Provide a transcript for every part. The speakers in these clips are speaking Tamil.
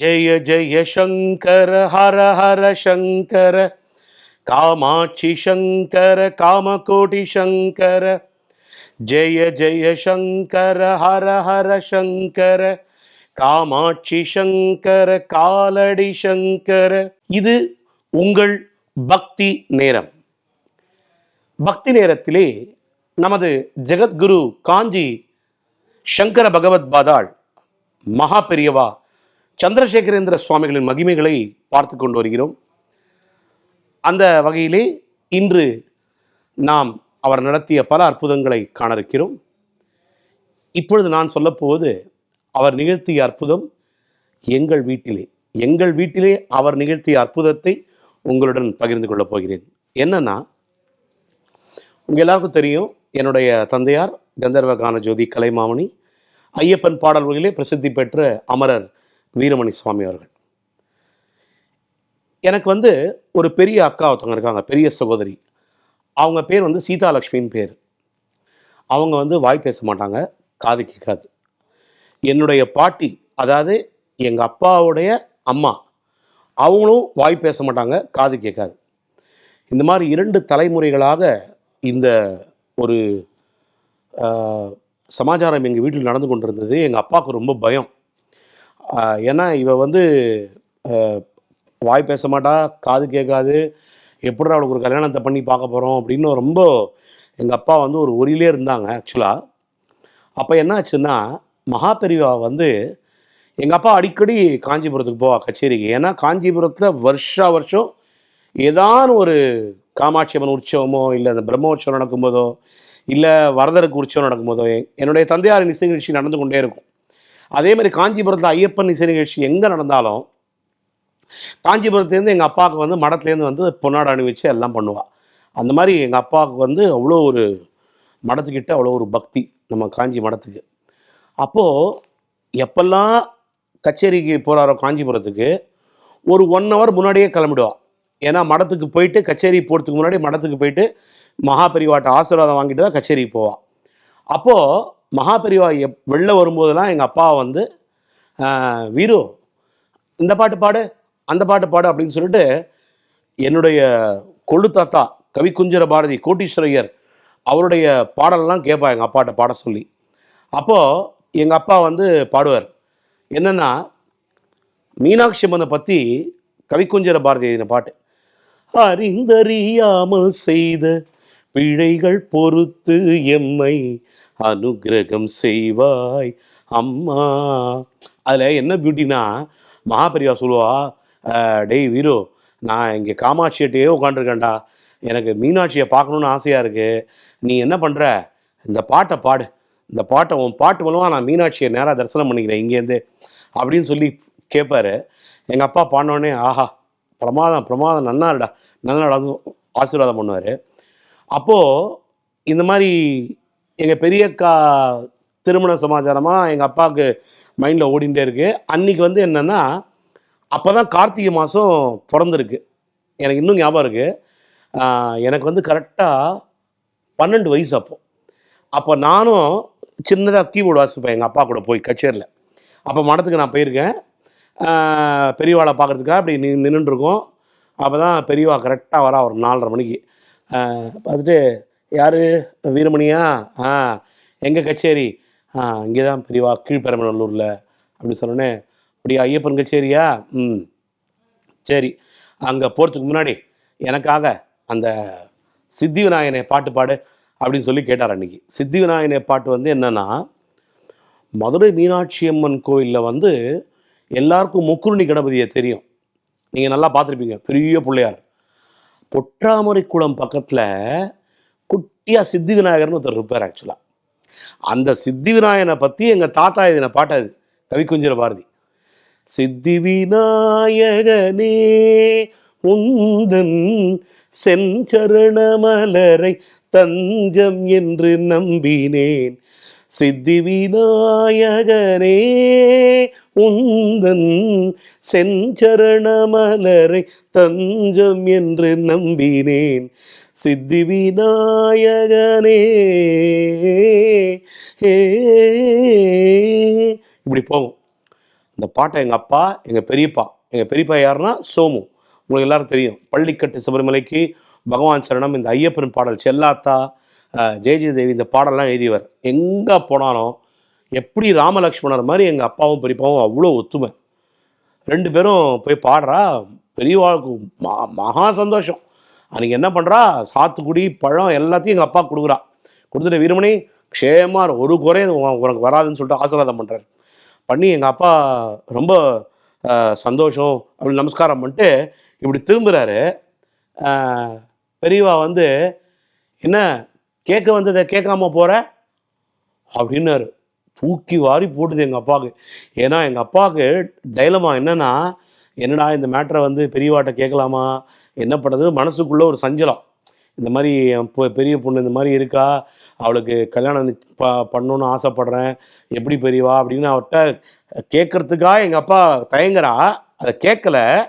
ஜெய ஜெய சங்கர ஹர ஹர சங்கர காமாட்சி சங்கர காமகோடி சங்கர ஜெய ஜெய சங்கர ஹர ஹர சங்கர காமாட்சி சங்கர காலடி சங்கர. இது உங்கள் பக்தி நேரம். பக்தி நேரத்திலே நமது ஜெகத்குரு காஞ்சி சங்கர பகவத் பாதாள் மகா பெரியவா சந்திரசேகரேந்திர சுவாமிகளின் மகிமைகளை பார்த்து கொண்டு வருகிறோம். அந்த வகையிலே இன்று நாம் அவர் நடத்திய பல அற்புதங்களை காண இருக்கிறோம் இப்பொழுது நான் சொல்லப்போவது அவர் நிகழ்த்திய அற்புதம் எங்கள் வீட்டிலே. எங்கள் வீட்டிலே அவர் நிகழ்த்திய அற்புதத்தை உங்களுடன் பகிர்ந்து கொள்ளப் போகிறேன். என்னன்னா உங்கள் எல்லாருக்கும் தெரியும் என்னுடைய தந்தையார் கந்தர்வ கான ஜோதி கலைமாமணி ஐயப்பன் பாடல்களிலே பிரசித்தி பெற்ற அமரர் வீரமணி சுவாமி அவர்கள். எனக்கு வந்து ஒரு பெரிய அக்கா ஒருத்தவங்க இருக்காங்க பெரிய சகோதரி. அவங்க பேர் வந்து சீதாலக்ஷ்மின்னு பேர். அவங்க வந்து வாய் பேச மாட்டாங்க காது கேட்காது. என்னுடைய பாட்டி அதாவது எங்கள் அப்பாவுடைய அம்மா அவங்களும் வாய் பேச மாட்டாங்க காது கேட்காது. இந்த மாதிரி இரண்டு தலைமுறைகளாக இந்த ஒரு சமாச்சாரம் எங்கள் வீட்டில் நடந்து கொண்டிருந்தது. எங்கள் அப்பாவுக்கு ரொம்ப பயம். ஏன்னா இவ வந்து வாய் பேச மாட்டா காது கேட்காது. எப்படி அவளுக்கு ஒரு கல்யாணத்தை பண்ணி பார்க்க போகிறோம் அப்படின்னு ரொம்ப எங்கள் அப்பா வந்து ஒரு ஒரியிலே இருந்தாங்க ஆக்சுவலாக அப்போ என்ன ஆச்சுன்னா மகாபெரிவா வந்து எங்கள் அப்பா அடிக்கடி காஞ்சிபுரத்துக்கு போவா கச்சேரிக்கு. ஏன்னா காஞ்சிபுரத்தில் வருஷா வருஷம் ஏதான ஒரு காமாட்சி அம்மன் உற்சவமோ இல்லை அந்த பிரம்மோற்சவம் நடக்கும்போதோ இல்லை வரதருக்கு உற்சவம் நடக்கும்போதோ என்னுடைய தந்தையார் நிசை நிகழ்ச்சி நடந்து கொண்டே இருக்கும். அதே மாதிரி காஞ்சிபுரத்தில் ஐயப்பன் இசை நிகழ்ச்சி எங்கே நடந்தாலும் காஞ்சிபுரத்துலேருந்து எங்கள் அப்பாவுக்கு வந்து மடத்துலேருந்து வந்து பொன்னாடை அணிவிச்சு எல்லாம் பண்ணுவாள் அந்த மாதிரி எங்கள் அப்பாவுக்கு வந்து அவ்வளோ ஒரு மடத்துக்கிட்ட அவ்வளோ ஒரு பக்தி நம்ம காஞ்சி மடத்துக்கு. அப்போது எப்பெல்லாம் கச்சேரிக்கு போகிறாரோ காஞ்சிபுரத்துக்கு ஒரு ஒன் ஹவர் முன்னாடியே கிளம்பிடுவாள் ஏன்னா மடத்துக்கு போயிட்டு கச்சேரி போகிறதுக்கு முன்னாடி மடத்துக்கு போயிட்டு மகாபெரிவாட்ட ஆசீர்வாதம் வாங்கிட்டு தான் கச்சேரிக்கு போவாள் அப்போது மகாபெரிவா எப் வெளில வரும்போதெல்லாம் எங்கள் அப்பா வந்து வீரு இந்த பாட்டு பாடு அந்த பாட்டு பாடு அப்படின்னு சொல்லிட்டு என்னுடைய கொள்ளு தாத்தா கவிக்குஞ்சர பாரதி கோட்டீஸ்வரையர் அவருடைய பாடலெல்லாம் கேட்பா எங்கள் அப்பாட்ட பாட சொல்லி. அப்போது எங்கள் அப்பா வந்து பாடுவார். என்னென்னா மீனாட்சி அம்மனை பற்றி கவிக்குஞ்சர பாரதி எழுதின பாட்டு. அறிந்தறியாமல் செய்த பிழைகள் பொறுத்து எம்மை அனுக்கிரகம் செய்வாய். அம்மா. அதில் என்ன பியூட்டினா மகாபரிவா சொல்லுவா டெய் டேய் நான் இங்கே காமாட்சியிட்டே உட்காந்துருக்கேன்டா எனக்கு மீனாட்சியை பார்க்கணுன்னு ஆசையாக இருக்குது நீ என்ன பண்ணுற இந்த பாட்டை பாடு. இந்த பாட்டை உன் பாட்டு மூலமாக நான் மீனாட்சியை நேராக தரிசனம் பண்ணிக்கிறேன் இங்கேருந்து. அப்படின்னு சொல்லி கேட்பாரு எங்கள் அப்பா பாடினோடனே ஆஹா பிரமாதம் பிரமாதம் நல்லா இருடா நல்லா ஆசீர்வாதம் பண்ணுவார். அப்போது இந்த மாதிரி எங்கள் பெரியக்கா திருமண சமாச்சாரமாக எங்கள் அப்பாவுக்கு மைண்டில் ஓடிண்டே இருக்குது அன்றைக்கி வந்து என்னென்னா அப்போ தான் கார்த்திகை மாதம் பிறந்திருக்கு. எனக்கு இன்னும் ஞாபகம் இருக்குது எனக்கு வந்து கரெக்டாக பன்னெண்டு வயசு அப்போ. அப்போ நானும் சின்னதாக கீபோர்டு வாசிப்பேன் எங்கள் அப்பா கூட போய் கச்சேரியில். அப்போ மடத்துக்கு நான் போயிருக்கேன். பெரியவாளை பார்க்குறதுக்காக அப்படி நி நின்றுருக்கோம் அப்போ தான் பெரியவா கரெக்டாக வரா ஒரு நாலரை மணிக்கு. பார்த்துட்டு யார்? வீரமணியா? ஆ எங்கள் கச்சேரி? ஆ இங்கே தான் பெரியவா கீழ்பெரம்பலூரில் அப்படின்னு சொன்னோன்னே அப்படியா ஐயப்பன் கச்சேரியா? ம். சரி அங்கே போகிறதுக்கு முன்னாடி எனக்காக அந்த சித்தி விநாயகனை பாட்டு பாடு அப்படின்னு சொல்லி கேட்டார் அன்னைக்கு. சித்தி விநாயகனை பாட்டு வந்து என்னன்னா மதுரை மீனாட்சி அம்மன் கோயிலில் வந்து எல்லாருக்கும் முக்குருணி கணபதியை தெரியும். நீங்கள் நல்லா பார்த்துருப்பீங்க பெரிய பிள்ளையார். பொற்றாமரை குளம் பக்கத்தில் குட்டியாக சித்தி விநாயகர்னு ஒருத்தர் இருப்பார் ஆக்சுவலாக அந்த சித்தி விநாயகனை பற்றி எங்கள் தாத்தா எழுதின பாட்டாது கவிக்குஞ்சிர பாரதி. சித்தி விநாயகனே உந்தன் செஞ்சரண மலரை தஞ்சம் என்று நம்பினேன். சித்தி விநாயகனே உந்தன் செஞ்சரண மலரை தஞ்சம் என்று நம்பினேன். சித்தி விநாயகனே இப்படி போகும். இந்த பாட்டை எங்கள் அப்பா எங்கள் பெரியப்பா எங்கள் பெரியப்பா யாருன்னா சோமு. உங்களுக்கு எல்லாரும் தெரியும். பள்ளிக்கட்டு சபரிமலைக்கு பகவான் சரணம் இந்த ஐயப்பன் பாடல் செல்லாத்தா ஜெய தேவி இந்த பாடல்லாம் எழுதியவர். எங்கே போனாலும் எப்படி ராமலக்ஷ்மணர் மாதிரி எங்கள் அப்பாவும் பெரியப்பாவும் அவ்வளோ ஒத்துமை. ரெண்டு பேரும் போய் பாடுறா பெரியவாளுக்கு ம- மகா சந்தோஷம். அன்றைக்கி என்ன பண்ணுறா சாத்துக்குடி பழம் எல்லாத்தையும் எங்கள் அப்பா கொடுக்குறா. கொடுத்துட்டு வீரமணி க்ஷேமா ஒரு குறை உ- உனக்கு வராதுன்னு சொல்லிட்டு ஆசீர்வாதம் பண்ணுறாரு பண்ணி எங்கள் அப்பா ரொம்ப சந்தோஷம் அப்படி நமஸ்காரம் பண்ணிட்டு இப்படி திரும்புகிறாரு பெரியவா வந்து என்ன கேட்க வந்ததை கேட்காம போகிற அப்படின்னாரு. தூக்கி வாரி போட்டுது எங்கள் அப்பாவுக்கு. ஏன்னா எங்கள் அப்பாவுக்கு டைலமா என்னன்னா என்னடா இந்த மேட்டரை வந்து பெரியவாட்ட கேட்கலாமா? என்ன பண்ணுறது மனசுக்குள்ளே ஒரு சஞ்சலம். இந்த மாதிரி என் பொ- பெரிய பொண்ணு இந்த மாதிரி இருக்கா? அவளுக்கு கல்யாணம் ப பண்ணணும்னு ஆசைப்பட்றேன். எப்படி பெரியவா? அப்படின்னு அவர்கிட்ட கேட்குறதுக்காக எங்கள் அப்பா தயங்குறா. அதை கேட்கல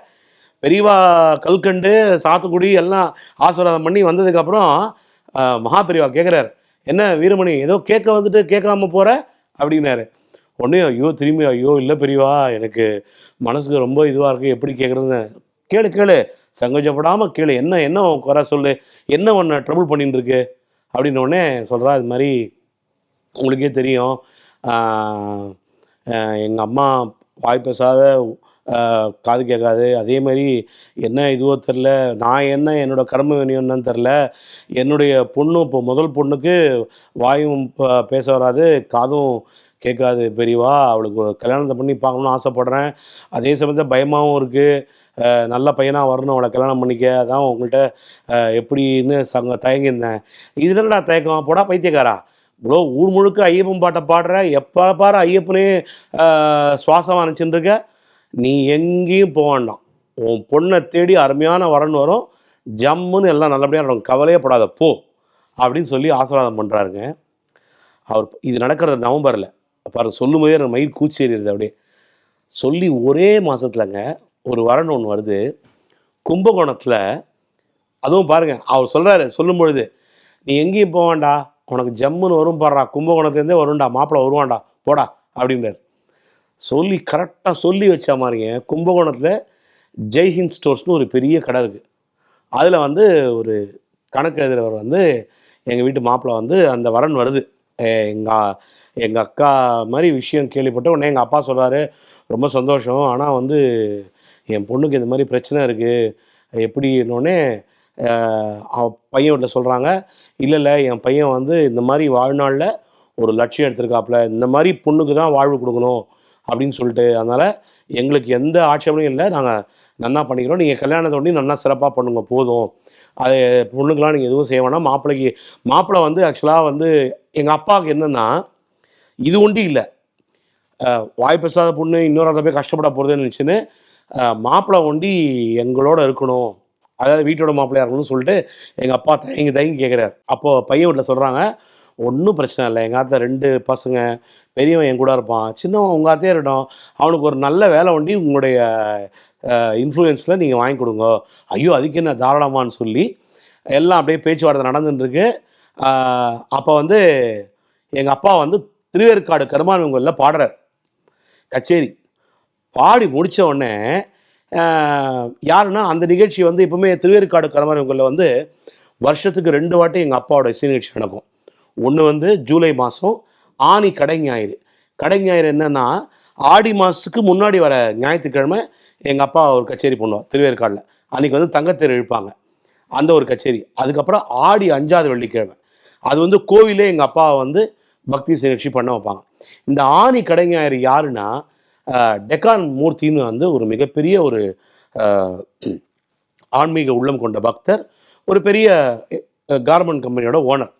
பெரியவா கல்கண்டு சாத்துக்குடி எல்லாம் ஆசீர்வாதம் பண்ணி வந்ததுக்கப்புறம் மகா பெரியவா கேட்குறாரு என்ன வீரமணி ஏதோ கேட்க வந்துட்டு கேட்காம போகிற அப்படின்னாரு. உடனே ஐயோ திரும்பி ஐயோ இல்லை பெரியவா எனக்கு மனசுக்கு ரொம்ப இதுவாக இருக்குது எப்படி கேட்குறதுன்னு கேளு கேளு. சங்கோஜப்படாமல் கீழே என்ன என்ன குறை சொல்லு என்ன ஒன்று ட்ரபுள் பண்ணிட்டு இருக்கு அப்படின்ன உடனே சொல்கிறா இது மாதிரி உங்களுக்கே தெரியும். எங்கள் அம்மா வாய் பேசாத காது கேட்காது. அதே மாதிரி என்ன இதுவோ தெரில நான் என்ன என்னோடய கர்ம வினியம் என்னன்னு தெரில என்னுடைய பொண்ணு இப்போ முதல் பொண்ணுக்கு வாயும் பேச வராது. காதும் கேட்காது. பெரியவா அவளுக்கு ஒரு கல்யாணத்தை பண்ணி பார்க்கணும்னு ஆசைப்பட்றேன். அதே சமயத்தில் பயமாகவும் இருக்குது நல்ல பையனாக வரணும். அவளை கல்யாணம் பண்ணிக்க. அதான் உங்கள்கிட்ட எப்படின்னு சங்க தயங்கியிருந்தேன். இதில் நான் தயக்கம்? போடா பைத்தியக்காரா. இவ்வளோ ஊர் முழுக்க ஐயப்பன் பாட்டை பாடுற எப்போ பாரு ஐயப்பனே சுவாசமாக சுவாசம் இருக்க. நீ எங்கேயும் போக வேண்டாம். உன் பொண்ணை தேடி அருமையான வரன் வரும். ஜம்முன்னு எல்லாம் நல்லபடியாக நடக்கும். கவலையே படாத போ. அப்படின்னு சொல்லி ஆசீர்வாதம் பண்ணுறாருங்க அவர் இது நடக்கிறது நவம்பரில். பாருங்க சொல்லும் போதே எனக்கு மயில் கூச்சேறிடுது அப்படியே. சொல்லி ஒரே மாதத்துலங்க ஒரு வரன் ஒன்று வருது. கும்பகோணத்தில் அதுவும் பாருங்க அவர் சொல்கிறாரு சொல்லும் பொழுது நீ எங்கேயும் போவாண்டா உனக்கு ஜம்முன்னு வரும் பாடுறா கும்பகோணத்துலேருந்தே வரும்டா. மாப்பிள்ளை வருவான்டா. போடா. அப்படின்றார். சொல்லி கரெக்டாக சொல்லி வச்சா மாதிரிங்க கும்பகோணத்தில் ஜெய்ஹிந்த் ஸ்டோர்ஸ்னு ஒரு பெரிய கடை இருக்குது அதில் வந்து ஒரு கணக்கு எழுதுறவர் வந்து எங்கள் வீட்டு மாப்பிள்ளை வந்து அந்த வரன் வருது. எங்கள் எங்கள் அக்கா மாதிரி விஷயம் கேள்விப்பட்ட உடனே எங்கள் அப்பா சொல்கிறாரு ரொம்ப சந்தோஷம். ஆனால் வந்து என் பொண்ணுக்கு இந்த மாதிரி பிரச்சனை இருக்குது எப்படின்னொடனே அவ பையன் வீட்டில் சொல்கிறாங்க இல்லை இல்லை என் பையன் வந்து இந்த மாதிரி வாழ்நாளில் ஒரு லட்சியம் எடுத்திருக்காப்புல இந்த மாதிரி பொண்ணுக்கு தான் வாழ்வு கொடுக்கணும். அப்படின்னு சொல்லிட்டு அதனால் எங்களுக்கு எந்த ஆட்சேபனையும் இல்லை. நாங்கள் நன்னா பண்ணிக்கிறோம். நீங்கள் கல்யாணத்தை ஒட்டி நல்லா சிறப்பாக பண்ணுங்க போதும். அது பொண்ணுக்கெலாம் நீங்கள் எதுவும் செய்ய வேணாம். மாப்பிள்ளைக்கு மாப்பிள்ளை வந்து ஆக்சுவலாக வந்து எங்கள் அப்பாவுக்கு என்னென்னா இது ஒண்டி இல்லை. வாய் பேசாத பொண்ணு இன்னொரு இடத்துல போய் கஷ்டப்பட போகிறதுன்னு நினச்சின்னு மாப்பிள்ளை ஒண்டி எங்களோட இருக்கணும். அதாவது வீட்டோட மாப்பிள்ளையாக இருக்கணும்னு சொல்லிட்டு எங்கள் அப்பா தயங்கி தயங்கி கேட்குறாரு அப்போது பையன் வீட்டில் சொல்கிறாங்க ஒன்றும் பிரச்சனை இல்லை. எங்கள் ஆத்தா ரெண்டு பசங்க பெரியவன் என் கூட இருப்பான். சின்னவன் உங்கள் ஆத்தையே இருக்கட்டும். அவனுக்கு ஒரு நல்ல வேலை ஒண்டி உங்களுடைய இன்ஃப்ளூயன்ஸில் நீங்கள் வாங்கி கொடுங்க. ஐயோ அதுக்கு என்ன தாராளமான்னு சொல்லி எல்லாம் அப்படியே பேச்சுவார்த்தை நடந்துட்டுருக்கு. அப்போ வந்து எங்கள் அப்பா வந்து திருவேற்காடு கருமானவங்களில் பாடுறார். கச்சேரி. பாடி முடித்த உடனே யாருன்னா அந்த நிகழ்ச்சி வந்து எப்பவுமே திருவேற்காடு கருமானவங்களில் வந்து வருஷத்துக்கு ரெண்டு வாட்டி எங்கள் அப்பாவோட இசை நிகழ்ச்சி நடக்கும். ஒன்று வந்து ஜூலை மாதம் ஆணி கடை ஞாயிறு. கடை ஞாயிறு என்னென்னா ஆடி மாதத்துக்கு முன்னாடி வர ஞாயிற்றுக்கிழமை எங்கள் அப்பா ஒரு கச்சேரி பண்ணுவார் திருவேற்காடில். அன்றைக்கி வந்து தங்கத்தேர் இழுப்பாங்க. அந்த ஒரு கச்சேரி. அதுக்கப்புறம் ஆடி அஞ்சாவது வெள்ளிக்கிழமை. அது வந்து கோவிலே எங்கள் அப்பாவை வந்து பக்தி நிகழ்ச்சி பண்ண வைப்பாங்க. இந்த ஆணி கடைஞாயிறு யாருன்னா டெக்கான் மூர்த்தின்னு வந்து ஒரு மிகப்பெரிய ஒரு ஆன்மீக உள்ளம் கொண்ட பக்தர் ஒரு பெரிய கார்மெண்ட் கம்பெனியோட ஓனர்.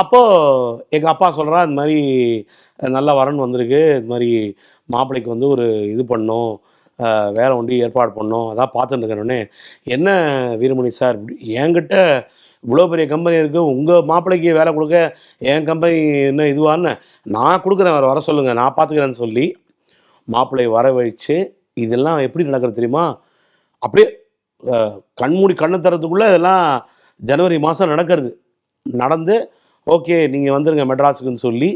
அப்போது எங்கள் அப்பா சொல்கிறா இந்த மாதிரி நல்ல வரன் வந்திருக்கு. இது மாதிரி மாப்பிள்ளைக்கு வந்து ஒரு இது பண்ணோம். வேலை ஒண்டி ஏற்பாடு பண்ணோம். அதான் பார்த்துட்டு என்ன வீரமணி சார்? என்கிட்ட இவ்வளோ பெரிய கம்பெனி இருக்குது உங்கள் மாப்பிள்ளைக்கு வேலை கொடுக்க என் கம்பெனி என்ன இதுவான்னு நான் கொடுக்குறேன். அவர் வர சொல்லுங்கள் நான் பார்த்துக்கிறேன்னு சொல்லி மாப்பிள்ளையை வர வச்சு இதெல்லாம் எப்படி நடக்கிறது தெரியுமா? அப்படியே கண்மூடி கண்ணை தரத்துக்குள்ளே இதெல்லாம் ஜனவரி மாதம் நடக்கிறது. நடந்து ஓகே நீங்கள் வந்துருங்க மெட்ராஸுக்குன்னு சொல்லி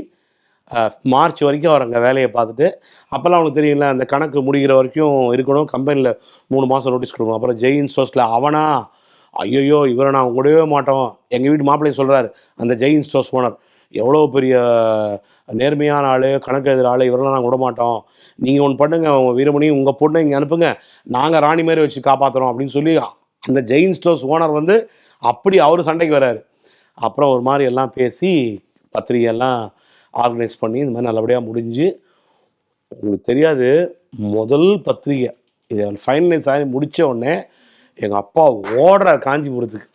மார்ச் வரைக்கும் அவர் அங்கே வேலையை பார்த்துட்டு அப்போல்லாம் அவனுக்கு தெரியல அந்த கணக்கு முடிகிற வரைக்கும் இருக்கணும் கம்பெனியில் மூணு மாதம் நோட்டீஸ் கொடுக்கணும். அப்புறம் ஜெயின் ஸ்டோர்ஸில் அவனா? ஐயோ இவரை நான் விடவே மாட்டோம். எங்கள் வீட்டு மாப்பிள்ளையை சொல்கிறாரு அந்த ஜெயின் ஸ்டோர்ஸ் ஓனர் எவ்வளோ பெரிய நேர்மையான ஆள் கணக்கு எழுதுகிற ஆள் இவரெல்லாம் நாங்கள் விட மாட்டோம் நீங்கள் ஒன்று பண்ணுங்கள் உங்கள் வீரமணி உங்கள் பொண்ணை இங்கே அனுப்புங்க. நாங்கள் ராணி மாதிரி வச்சு காப்பாற்றுறோம் அப்படின்னு சொல்லி அந்த ஜெயின் ஸ்டோர்ஸ் ஓனர் வந்து அப்படி அவர் சண்டைக்கு வர்றாரு. அப்புறம் ஒரு மாதிரி எல்லாம் பேசி பத்திரிகையெல்லாம் ஆர்கனைஸ் பண்ணி இந்த மாதிரி நல்லபடியாக முடிஞ்சு உங்களுக்கு தெரியாது முதல் பத்திரிகை. இதை ஃபைனலைஸ் ஆகி முடித்த உடனே எங்கள் அப்பா ஓடுறார் காஞ்சிபுரத்துக்கு.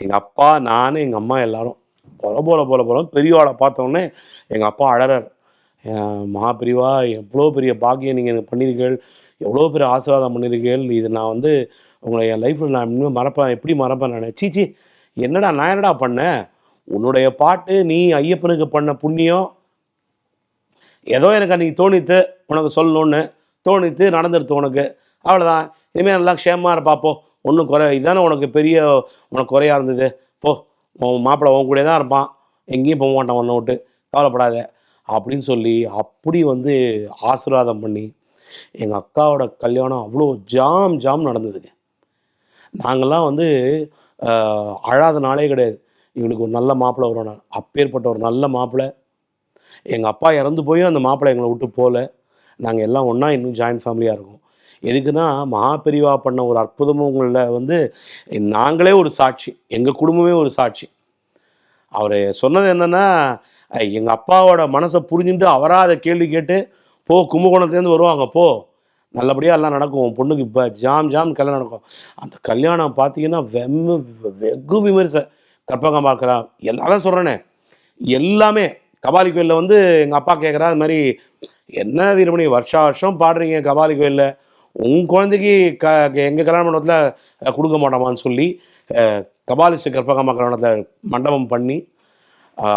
எங்கள் அப்பா நான் எங்கள் அம்மா எல்லாரும். போல போல போல போல. பெரியவாளை பார்த்தோன்னே எங்கள் அப்பா அழறார். மகாபிரிவா எவ்வளோ பெரிய பாக்கியம் நீங்கள் எனக்கு பண்ணியிருக்கீர்கள் எவ்வளோ பெரிய ஆசீர்வாதம் பண்ணியிருக்கீர்கள் இது நான் வந்து உங்களை என் லைஃப்பில் நான் இன்னும் மறப்பேன். எப்படி மறப்பேன் நான்? சீச்சி என்னடா நான் என்னடா பண்ணேன் உன்னுடைய பாட்டு நீ ஐயப்பனுக்கு பண்ண புண்ணியம். ஏதோ எனக்கு அன்றைக்கி தோணித்து உனக்கு சொல்லணும்னு தோணித்து நடந்துருது உனக்கு. அவ்வளோதான் இனிமேல் நல்லா க்ஷேமாக இருப்பாப்போ ஒன்றும் குறை இதானே உனக்கு பெரிய உனக்கு குறையாக இருந்தது. போ உன் மாப்பிள்ளை உன் கூடயே தான் இருப்பான். எங்கேயும் போக மாட்டான் ஒன்று விட்டு. கவலைப்படாத. அப்படின்னு சொல்லி அப்படி வந்து ஆசீர்வாதம் பண்ணி எங்கள் அக்காவோட கல்யாணம் அவ்வளோ ஜாம் ஜாம் நடந்ததுங்க. நாங்கள்லாம் வந்து அழாத நாளே கிடையாது. இவனுக்கு ஒரு நல்ல மாப்பிள்ளை வரும் அப்பேற்பட்ட ஒரு நல்ல மாப்பிள்ளை. எங்கள் அப்பா இறந்து போயும் அந்த மாப்பிள்ளை எங்களை விட்டு போகல. நாங்கள் எல்லாம் ஒன்றா இன்னும் ஜாயின்ட் ஃபேமிலியாக இருக்கோம். எதுக்குன்னா மகாபெரிவா பண்ண ஒரு அற்புதமுங்களில் வந்து நாங்களே ஒரு சாட்சி. எங்கள் குடும்பமே ஒரு சாட்சி. அவர் சொன்னது என்னென்னா எங்கள் அப்பாவோட மனசை புரிஞ்சுட்டு அவராக அதை கேள்வி கேட்டு போ கும்பகோணத்துலேருந்து வருவாங்க போ. நல்லபடியாக எல்லாம் நடக்கும். பொண்ணுக்கு இப்போ ஜாம் ஜாம் கல்யாணம் நடக்கும். அந்த கல்யாணம் பார்த்தீங்கன்னா வெம்மு வெகு விமரிசை. கற்பகம் பார்க்கலாம் எல்லாரும் சொல்கிறேனே எல்லாமே கபாலி கோயிலில் வந்து எங்கள் அப்பா கேட்குறா அது மாதிரி என்ன வீரமணி வருஷா வருஷம் பாடுறீங்க கபாலி கோயிலில். உன் குழந்தைக்கு க எங்கள் கல்யாண மண்டபத்தில் கொடுக்க மாட்டோமான்னு சொல்லி கபாலிஸ்ட் கற்பகம்மா கல்யாணத்தில் மண்டபம் பண்ணி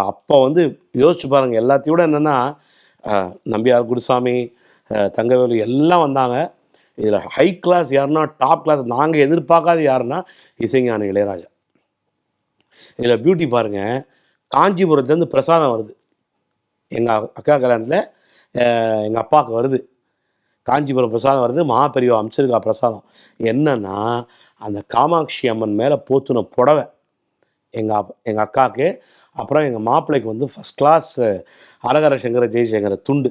அப்போ வந்து யோசிச்சு பாருங்கள் எல்லாத்தையும் விட என்னென்னா நம்பியார் குருசாமி தங்கவேலு எல்லாம் வந்தாங்க. இதில் ஹை கிளாஸ் யாருன்னா டாப் கிளாஸ் நாங்கள் எதிர்பார்க்காத யாருன்னா இசைஞான இளையராஜா. இதில் பியூட்டி பாருங்கள் காஞ்சிபுரத்துலேருந்து பிரசாதம் வருது. எங்கள் அக்கா கல்யாணத்தில் எங்கள் அப்பாவுக்கு வருது. காஞ்சிபுரம் பிரசாதம் வருது மகாபெரிவா அமைச்சிருக்கா பிரசாதம். என்னன்னா அந்த காமாட்சி அம்மன் மேலே போத்துன புடவை எங்கள் அப் எங்கள் அக்காவுக்கு அப்புறம் எங்கள் மாப்பிள்ளைக்கு வந்து ஃபஸ்ட் கிளாஸ் அரகர சங்கர ஜெய்சங்கர துண்டு.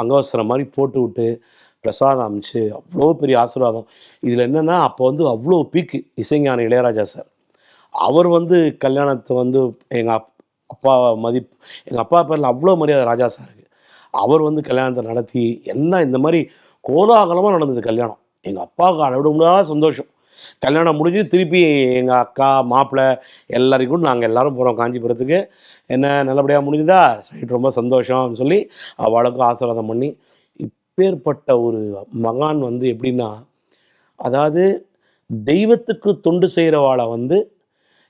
அங்கவசரம் மாதிரி போட்டு விட்டு பிரசாதம் அமைச்சு அவ்வளோ பெரிய ஆசீர்வாதம். இதில் என்னென்னா அப்போ வந்து அவ்வளோ பீக்கு இசைஞான இளையராஜா சார். அவர் வந்து கல்யாணத்தை வந்து எங்கள் அப் அப்பா மதிப்பு எங்கள் அப்பா பேரில் அவ்வளோ மரியாதை ராஜா சாருக்கு அவர் வந்து கல்யாணத்தை நடத்தி எல்லாம் இந்த மாதிரி கோலாகலமாக நடந்தது கல்யாணம். எங்கள் அப்பாவுக்கு அளவிட முடியாத சந்தோஷம். கல்யாணம் முடிஞ்சு திருப்பி எங்கள் அக்கா மாப்பிள்ளை எல்லாரையும் நாங்கள் எல்லோரும் போகிறோம் காஞ்சிபுரத்துக்கு. என்ன நல்லபடியாக முடிஞ்சுதா? ரைட் ரொம்ப சந்தோஷம் அப்படின்னு சொல்லி அவளுக்கும் ஆசீர்வாதம் பண்ணி இப்பேற்பட்ட ஒரு மகான் வந்து எப்படின்னா அதாவது தெய்வத்துக்கு தொண்டு செய்கிறவாளை வந்து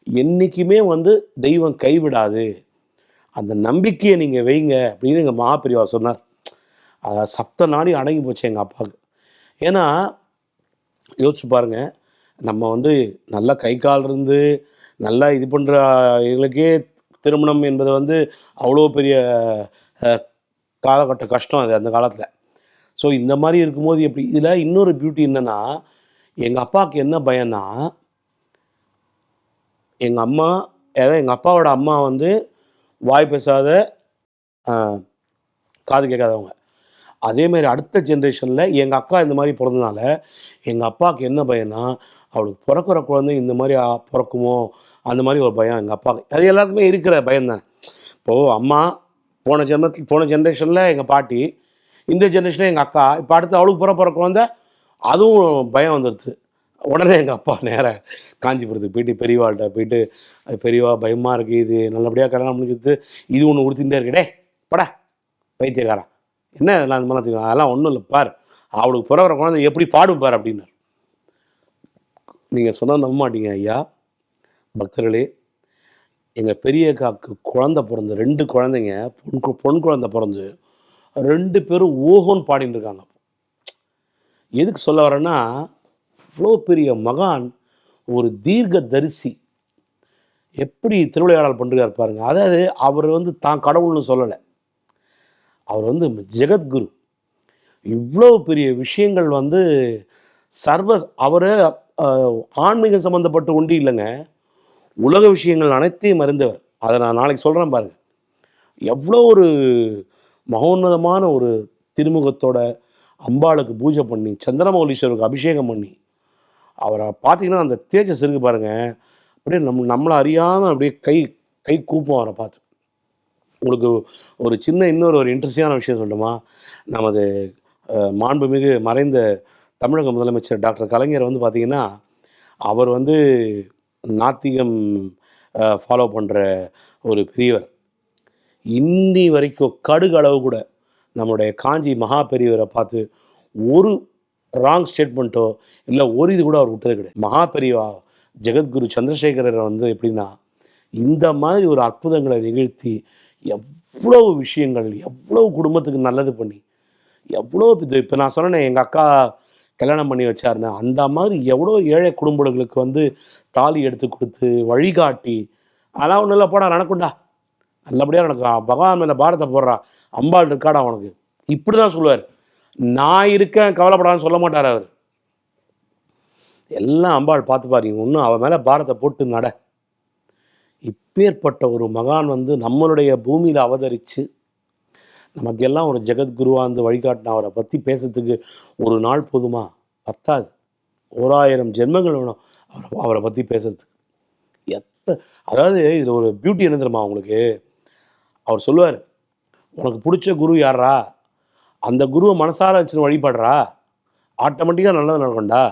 என்றைக்குமே வந்து தெய்வம் கைவிடாது. அந்த நம்பிக்கையை நீங்கள் வைங்க அப்படின்னு எங்கள் மகாபிரிவா சொன்னார். அதாவது சப்த நாடி அடங்கி போச்சு எங்கள் அப்பாவுக்கு. ஏன்னா யோசிச்சு பாருங்கள் நம்ம வந்து நல்லா கை கால் இருந்து நல்லா இது பண்ணுற எங்களுக்கே திருமணம் என்பது வந்து அவ்வளோ பெரிய காலகட்ட கஷ்டம் அது அந்த காலத்தில். ஸோ இந்த மாதிரி இருக்கும்போது எப்படி இதில் இன்னொரு பியூட்டி என்னென்னா எங்கள் அப்பாவுக்கு என்ன பயம்னா எங்கள் அம்மா ஏதாவது எங்கள் அப்பாவோட அம்மா வந்து வாய் பேசாத காது கேட்காதவங்க. அதே மாதிரி அடுத்த ஜென்ரேஷனில் எங்கள் அக்கா இந்த மாதிரி பிறந்தனால எங்கள் அப்பாவுக்கு என்ன பயம்னா அவளுக்கு பிறக்கிற குழந்தை இந்த மாதிரி பிறக்குமோ? அந்த மாதிரி ஒரு பயம் எங்கள் அப்பாவுக்கு. அது எல்லாருக்குமே இருக்கிற பயம் தானே இப்போது அம்மா போன ஜென்மத்தில் போன ஜென்ரேஷனில் எங்கள் பாட்டி இந்த ஜென்ரேஷனில் எங்கள் அக்கா இப்போ அடுத்து அவளுக்கு பிற பிற குழந்தை அதுவும் பயம் வந்துடுச்சு உடனே எங்கள் அப்பா நேராக காஞ்சிபுரத்துக்கு போயிட்டு பெரியவாள்கிட்ட போயிட்டு "அது பெரியவா பயமாக இருக்குது இது. நல்லபடியாக கல்யாணம் முடிஞ்சுது இது ஒன்று உடுத்திகிட்டே இருக்கடே படா பைத்தியக்காரன். என்ன இதெல்லாம் அந்த மாதிரி அதெல்லாம் ஒன்றும் இல்லை பார். அவளுக்கு பிறகுற குழந்தை எப்படி பாடும் பார் அப்படின்னார். நீங்கள் சொன்னால் நம்ப மாட்டீங்க ஐயா. பக்தர்களே எங்கள் பெரிய காக்கு குழந்தை பிறந்து ரெண்டு குழந்தைங்க பொன் பொன் குழந்தை பிறந்து ரெண்டு பேரும் ஓஹோன்னு பாடின்னு இருக்காங்க. எதுக்கு சொல்ல வரேன்னா இவ்வளோ பெரிய மகான் ஒரு தீர்க்க தரிசி எப்படி திருவிளையாடல் பண்ணுறார் பாருங்க. அதாவது அவர் வந்து தான் கடவுள்னு சொல்லலை. அவர் வந்து ஜெகத்குரு. இவ்வளோ பெரிய விஷயங்கள் வந்து சர்வ அவரை ஆன்மீகம் சம்மந்தப்பட்ட உண்டு இல்லைங்க. உலக விஷயங்கள் அனைத்தையும் அறிந்தவர். அதை நான் நாளைக்கு சொல்கிறேன் பாருங்கள் எவ்வளோ ஒரு மகோன்னதமான ஒரு திருமுகத்தோட அம்பாளுக்கு பூஜை பண்ணி சந்திரமௌலீஸ்வருக்கு அபிஷேகம் பண்ணி அவரை பார்த்தீங்கன்னா அந்த தேஜஸ் இருக்கு பாருங்கள் அப்படியே நம் நம்மளை அறியாமல் அப்படியே கை கை கூப்போம் அவரை பார்த்து உங்களுக்கு ஒரு சின்ன இன்னொரு ஒரு இன்ட்ரெஸ்டிங்கான விஷயம் சொல்லணுமா நமது மாண்புமிகு மறைந்த தமிழக முதலமைச்சர் டாக்டர் கலைஞர் வந்து பார்த்திங்கன்னா அவர் வந்து நாத்திகம் ஃபாலோ பண்ணுற ஒரு பெரியவர். இன்னி வரைக்கும் கடுகு அளவு கூட நம்முடைய காஞ்சி மகா பெரியவரை பார்த்து ஒரு ராங் ஸ்டேட்மெண்ட்டோ இல்லை ஒரு இது கூட அவர் விட்டது கிடையாது. மகா பெரியவா ஜெகத்குரு சந்திரசேகரரை வந்து எப்படின்னா இந்த மாதிரி ஒரு அற்புதங்களை நிகழ்த்தி எவ்வளவு விஷயங்கள் எவ்வளவு குடும்பத்துக்கு நல்லது பண்ணி எவ்வளோ இது. இப்போ நான் சொன்னேனே எங்கள் அக்கா கல்யாணம் பண்ணி வச்சாருன்னு அந்த மாதிரி எவ்வளோ ஏழை குடும்பங்களுக்கு வந்து தாலி எடுத்து கொடுத்து வழிகாட்டி அதெல்லாம் ஒன்றும் இல்லை போடா நடக்கும்டா. நல்லபடியாக நடக்கும். பகவான் மேலே பாரத்தை போடுறா. அம்பாள் இருக்காடா அவனுக்கு இப்படி தான் சொல்லுவார். நான் இருக்கேன் கவலைப்படான்னு சொல்ல மாட்டார் அவர். எல்லாம் அம்பாள் பார்த்து பாருங்க ஒன்றும் அவன் மேலே பாரத்தை போட்டு நட. இப்பேற்பட்ட ஒரு மகான் வந்து நம்மளுடைய பூமியில் அவதரித்து நமக்கெல்லாம் ஒரு ஜெகத்குருவாக இருந்து வழிகாட்டின அவரை பற்றி பேசுறதுக்கு ஒரு நாள் போதுமா? பத்தாது. ஓராயிரம் ஜென்மங்கள் வேணும் அவரை அவரை பற்றி பேசுறதுக்கு. எத்த அதாவது இது ஒரு பியூட்டி என்ன தெரியுமா உங்களுக்கு? அவர் சொல்லுவார் உனக்கு பிடிச்ச குரு யாரா அந்த குருவை மனசார வச்சு வழிபடுறா? ஆட்டோமேட்டிக்காக நல்லது நடக்கும்டா.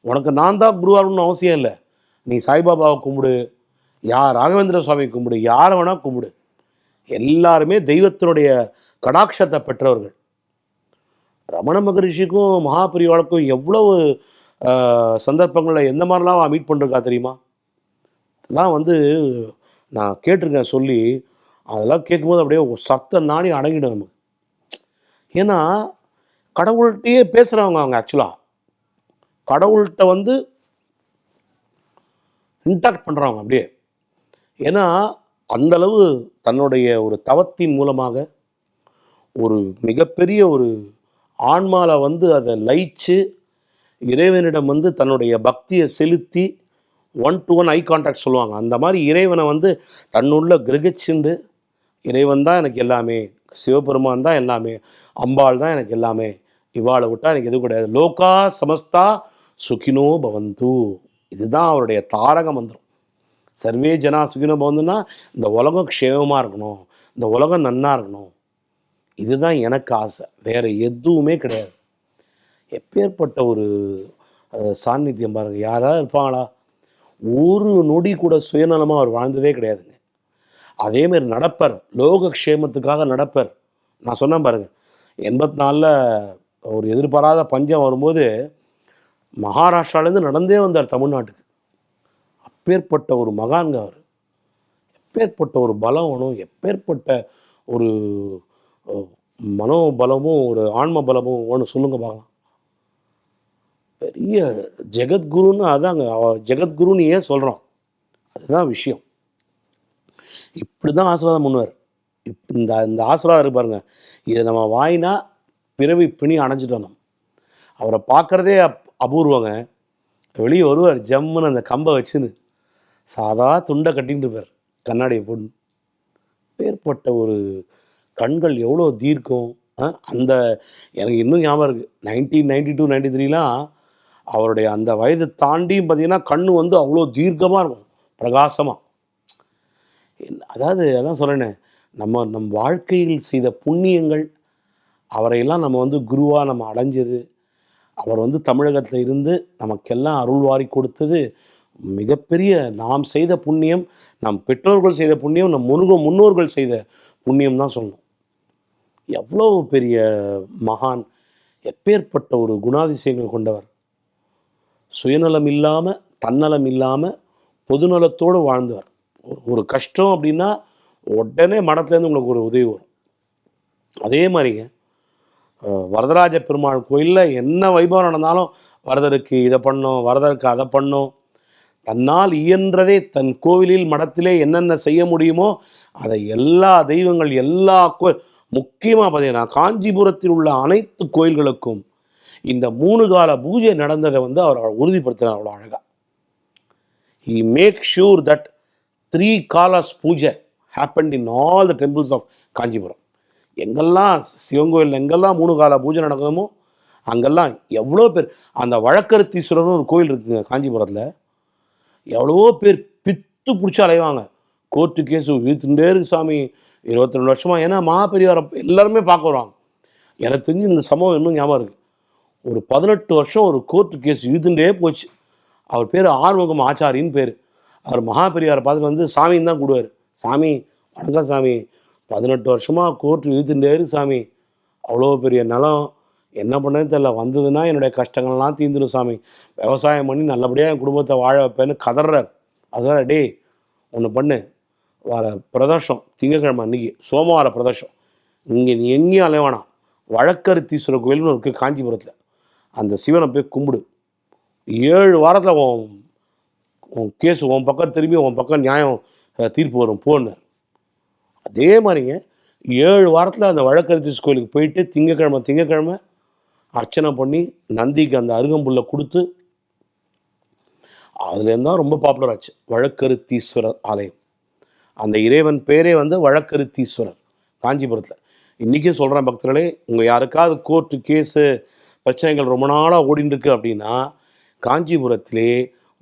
உனக்கு நான் தான் குருவாகணும்னு அவசியம் இல்லை. நீ சாய்பாபாவை கும்பிடு. யார் ராகவேந்திர சுவாமி கும்பிடு. யாரை வேணால் கும்பிடு. எல்லாருமே தெய்வத்தினுடைய கடாட்சத்தை பெற்றவர்கள். ரமண மகரிஷிக்கும் மகாபிரிவாளுக்கும் எவ்வளவு சந்தர்ப்பங்களில் எந்த மாதிரிலாம் மீட் பண்ணிருக்கா தெரியுமா? அதெல்லாம் வந்து நான் கேட்டிருக்கேன் சொல்லி அதெல்லாம் கேட்கும்போது அப்படியே ஒரு சத்த நாடி அடங்கிடும் நமக்கு. ஏன்னா கடவுள்கிட்டயே பேசுகிறவங்க அவங்க ஆக்சுவலாக கடவுள்கிட்ட வந்து இன்டாக்ட் பண்ணுறவங்க அப்படியே. ஏன்னா அந்தளவு தன்னுடைய ஒரு தவத்தின் மூலமாக ஒரு மிகப்பெரிய ஒரு ஆன்மால வந்து அதை லயிச்சு இறைவனிடம் வந்து தன்னுடைய பக்தியை செலுத்தி one to one eye contact சொல்லுவாங்க. அந்த மாதிரி இறைவனை வந்து தன்னுள்ள கிரகிச்சுண்டு இறைவன் தான் எனக்கு எல்லாமே சிவபெருமான் தான் எல்லாமே அம்பாள் தான் எனக்கு எல்லாமே இவாளை விட்டால் எனக்கு எதுவும் கிடையாது. லோகா சமஸ்தா சுகினோ பவந்து. இதுதான் அவருடைய தாரக மந்திரம். சர்வே ஜனா சுகினோ பவந்துன்னா இந்த உலகம் க்ஷேமமாக இருக்கணும் இந்த உலகம் நன்னா இருக்கணும் இதுதான் எனக்கு ஆசை. வேறு எதுவுமே கிடையாது. எப்பேற்பட்ட ஒரு சாநித்தியம் பாருங்க. யாராவது இருப்பாங்களா? ஒரு நொடி கூட சுயநலமாக அவர் வாழ்ந்ததே கிடையாதுங்க. அதேமாரி நடப்பர். லோகக்ஷேமத்துக்காக நடப்பர். நான் சொன்னேன் பாருங்க. எண்பத்தி நாலில் ஒரு எதிர்பாராத பஞ்சம் வரும்போது மகாராஷ்டிராலேருந்து நடந்தே வந்தார் தமிழ்நாட்டுக்கு. அப்பேற்பட்ட ஒரு மகான்க அவர். எப்பேற்பட்ட ஒரு பலம் வேணும். எப்பேற்பட்ட ஒரு மனோபலமும் ஒரு ஆன்ம பலமும் வேணும் சொல்லுங்க பார்க்கலாம். பெரிய ஜெகத்குருன்னு அதாங்க ஜெகத்குருன்னு ஏன் சொல்கிறோம் அதுதான் விஷயம். இப்படி தான் ஆசீர்வாதம் பண்ணுவார். இப் இந்த இந்த ஆசீர்வாதம் இருப்பாருங்க பாருங்க. இதை நம்ம வாயினா பிறவி பிணி அணைஞ்சிட்டோம் நம்ம. அவரை பார்க்குறதே அப் அபூர்வங்க. வெளியே வருவார் ஜம்முன்னு அந்த கம்பை வச்சுன்னு. சாதா துண்டை கட்டின்னு இருப்பார் கண்ணாடியை போட்டு ஏற்பட்ட ஒரு கண்கள் எவ்வளோ தீர்க்கும்? ஆ, அந்த எனக்கு இன்னும் ஞாபகம் இருக்குது நைன்டீன் நைன்டி டூ நைன்டி த்ரீலாம் அவருடைய அந்த வயதை தாண்டியும் பார்த்தீங்கன்னா கண்ணு வந்து அவ்வளோ தீர்க்கமாக இருக்கும். பிரகாசமாக அதாவது அதான் சொல்கிறேனே நம்ம நம் வாழ்க்கையில் செய்த புண்ணியங்கள் அவரையெல்லாம் நம்ம வந்து குருவாக நம்ம அடைஞ்சது. அவர் வந்து தமிழகத்தில் இருந்து நமக்கெல்லாம் அருள்வாரி கொடுத்தது. மிகப்பெரிய நாம் செய்த புண்ணியம் நம் பெற்றோர்கள் செய்த புண்ணியம் நம் முருக முன்னோர்கள் செய்த புண்ணியம் தான் சொல்லணும். எவ்வளோ பெரிய மகான் எப்பேற்பட்ட ஒரு குணாதிசயங்கள் கொண்டவர். சுயநலம் இல்லாமல் தன்னலம் இல்லாமல் பொதுநலத்தோடு வாழ்ந்தவர். ஒரு ஒரு கஷ்டம் அப்படின்னா உடனே மடத்துலேருந்து உங்களுக்கு ஒரு உதவி வரும். அதே மாதிரிங்க வரதராஜ பெருமாள் கோயிலில் என்ன வைபவம் நடந்தாலும் வரதருக்கு இதை பண்ணோம் வரதருக்கு அதை பண்ணோம். தன்னால் இயன்றதே தன் கோவிலில் மடத்திலே என்னென்ன செய்ய முடியுமோ அதை எல்லா தெய்வங்கள் எல்லா கோ முக்கியமாக பார்த்தீங்கன்னா காஞ்சிபுரத்தில் உள்ள அனைத்து கோயில்களுக்கும் இந்த மூணு கால பூஜை நடந்ததை வந்து அவர் உறுதிப்படுத்தினார் அவ்வளோ அழகாக he make sure that three kalas puja happen in all the temples of Kanchipuram. எங்கெல்லாம் சிவன் கோயில் எங்கெல்லாம் மூணு கால பூஜை நடக்குமோ அங்கெல்லாம் எவ்வளோ பேர் அந்த வழக்கருத்தீஸ்வரர்னு ஒரு கோயில் இருக்குங்க காஞ்சிபுரத்தில். எவ்வளவோ பேர் பித்து பிடிச்சி அலைவாங்க. கோர்ட்டு கேஸு இழுத்துட்டே இருக்கு சாமி. இருபத்தி ரெண்டு வருஷமா. ஏன்னா மகாபெரியாரை எல்லாருமே பார்க்க வருவாங்க. எனக்கு தெரிஞ்சு இந்த சம்பவம் இன்னும் ஞாபகம் இருக்குது ஒரு பதினெட்டு வருஷம் ஒரு கோர்ட்டு கேஸ் இழுத்துட்டே போச்சு. அவர் பேர் ஆறுமுகம் ஆச்சாரின்னு பேர். அவர் மகாபெரியாரை பார்த்துட்டு வந்து சாமின்னு தான் கூடுவார். சாமி வணக்கம் சாமி. பதினெட்டு வருஷமாக கோர்ட்டு இழுத்துட்டே இருக்கு சாமி. அவ்வளோ பெரிய நிலம். என்ன பண்ணது தெரில வந்ததுன்னா என்னுடைய கஷ்டங்கள்லாம் தீந்துடும் சாமி. விவசாயம் பண்ணி நல்லபடியாக என் குடும்பத்தை வாழ வைப்பேன்னு கதற அதான் டேய் ஒன்று பண்ணு. வர பிரதோஷம் திங்கக்கிழமை அன்னைக்கு சோமவார பிரதோஷம். இங்கே நீ எங்கேயும் அலைவானாம் வழக்கருத்தீஸ்வரர் கோயில்னு இருக்குது காஞ்சிபுரத்தில். அந்த சிவனை போய் கும்பிடு. ஏழு வாரத்தில் உன் உன் கேஸ் உன் பக்கம் திரும்பி உன் பக்கம் நியாயம் தீர்ப்பு வரும் போன்னார் அதே மாதிரிங்க ஏழு வாரத்தில் அந்த வழக்கருத்தீஸ் கோயிலுக்கு போயிட்டு திங்கக்கிழமை திங்கக்கிழமை அர்ச்சனை பண்ணி நந்திக்கு அந்த அருகம்புல்லை கொடுத்து அதுலேருந்து தான் ரொம்ப பாப்புலர் ஆச்சு. வழக்கருத்தீஸ்வரர் ஆலயம். அந்த இறைவன் பேரே வந்து வழக்கருத்தீஸ்வரர் காஞ்சிபுரத்தில். இன்றைக்கும் சொல்கிறேன் பக்தர்களே உங்கள் யாருக்காவது கோர்ட்டு கேஸு பிரச்சனைகள் ரொம்ப நாளாக ஓடின்னு அப்படின்னா காஞ்சிபுரத்திலே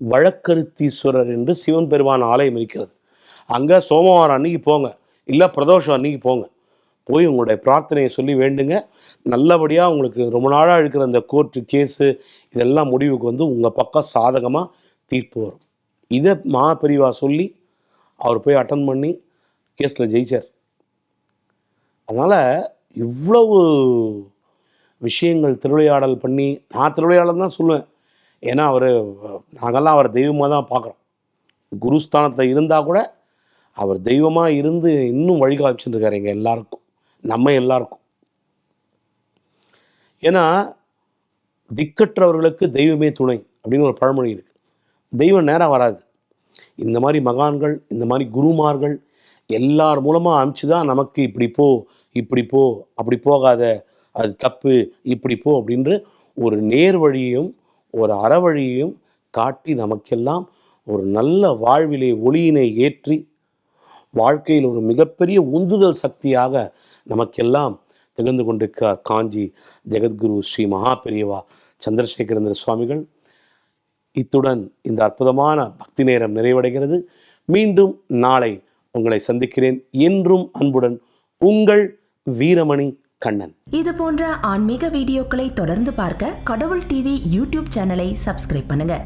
வழக்கருத்தீஸ்வரர் என்று சிவன் பெருமான் ஆலயம் இருக்கிறது. அங்கே சோமவாரம் அன்னைக்கு போங்க இல்லை பிரதோஷம் அன்னைக்கு போங்க. போய் உங்களுடைய பிரார்த்தனையை சொல்லி வேண்டுங்க. நல்லபடியாக உங்களுக்கு ரொம்ப நாளாக இருக்கிற அந்த கோர்ட்டு கேஸு இதெல்லாம் முடிவுக்கு வந்து உங்கள் பக்கம் சாதகமாக தீர்ப்பு வரும். இதை மகாபெரிவா சொல்லி அவர் போய் அட்டன் பண்ணி கேஸில் ஜெயிச்சார். அதனால் இவ்வளவு விஷயங்கள் திருவிளையாடல் பண்ணி நான் திருவிளையாடல் தான் சொல்லுவேன். ஏன்னா அவர் நாங்கள்லாம் அவரை தெய்வமாக தான் பார்க்குறோம். குருஸ்தானத்தில் இருந்தால் கூட அவர் தெய்வமாக இருந்து இன்னும் வழிகாமிச்சுட்டு எங்கள் எல்லாருக்கும் நம்ம எல்லாருக்கும். ஏன்னா திக்கற்றவர்களுக்கு தெய்வமே துணை அப்படின்னு ஒரு பழமொழி இருக்குது தெய்வம் நேராக வராது. இந்த மாதிரி மகான்கள் இந்த மாதிரி குருமார்கள் எல்லார் மூலமாக அனுப்பிச்சு தான் நமக்கு இப்படி போ இப்படி போ அப்படி போகாத அது தப்பு இப்படி போ அப்படின்ற ஒரு நேர் வழியையும் ஒரு அறவழியையும் காட்டி நமக்கெல்லாம் ஒரு நல்ல வாழ்விலே ஒளியினை ஏற்றி வாழ்க்கையில் ஒரு மிகப்பெரிய உந்துதல் சக்தியாக நமக்கெல்லாம் திகழ்ந்து கொண்டிருக்கிறார் காஞ்சி ஜெகத்குரு ஸ்ரீ மகா பெரியவா சந்திரசேகரேந்திர சுவாமிகள். இத்துடன் இந்த அற்புதமான பக்தி நேரம் நிறைவடைகிறது. மீண்டும் நாளை உங்களை சந்திக்கிறேன் என்றும் அன்புடன் உங்கள் வீரமணி கண்ணன். இது போன்ற ஆன்மீக வீடியோக்களை தொடர்ந்து பார்க்க கடவுள் டிவி யூடியூப் சேனலை சப்ஸ்கிரைப் பண்ணுங்க.